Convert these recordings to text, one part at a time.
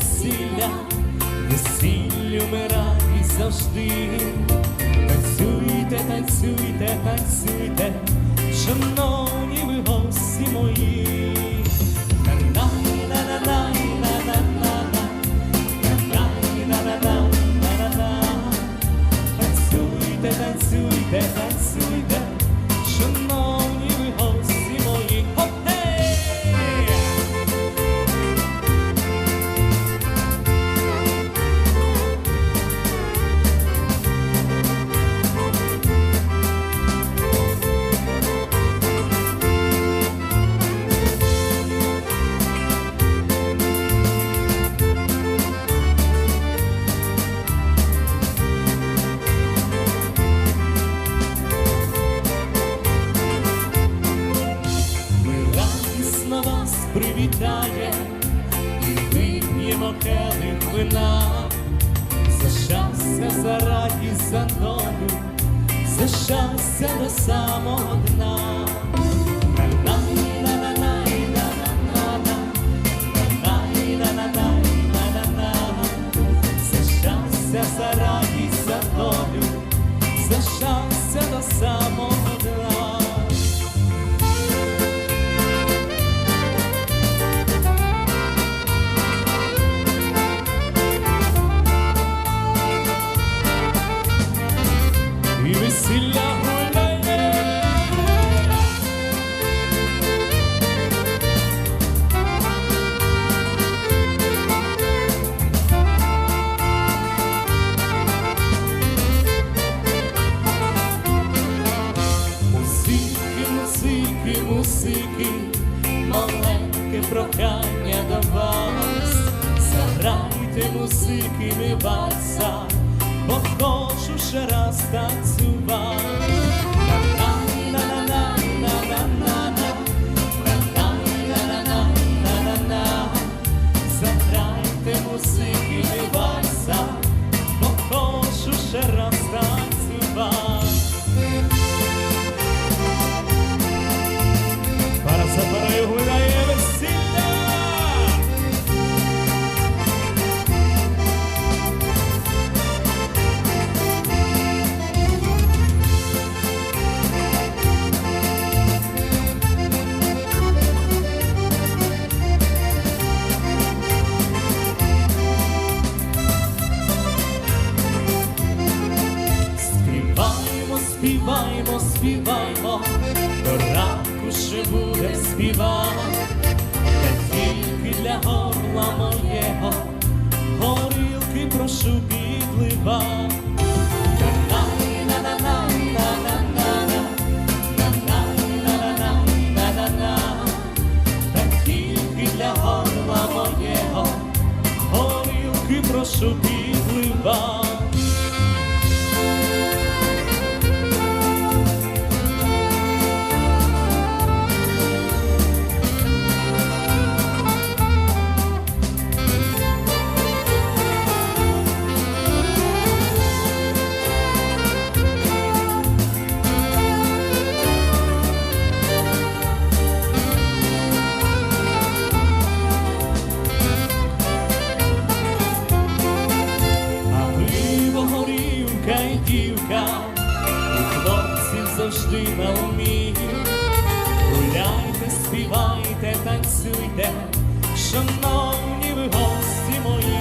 весілля, весіллю ми завжди. Танцюйте, танцюйте, танцюйте, шановні ви гості мої. Танцюйте, танцюйте, танцюйте. Привітає і вип'ємо келих вина за щастя, за радість, за долю, за щастя до самого дна. Музики, музики, маленьке прохання до вас. Заграйте музики, не вальса, бо хочу ще раз танцювати. буде співати, І дівка, у хлопців завжди на умі. Гуляйте, співайте, танцюйте, шановні ви гості мої.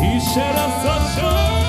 he said, "I a.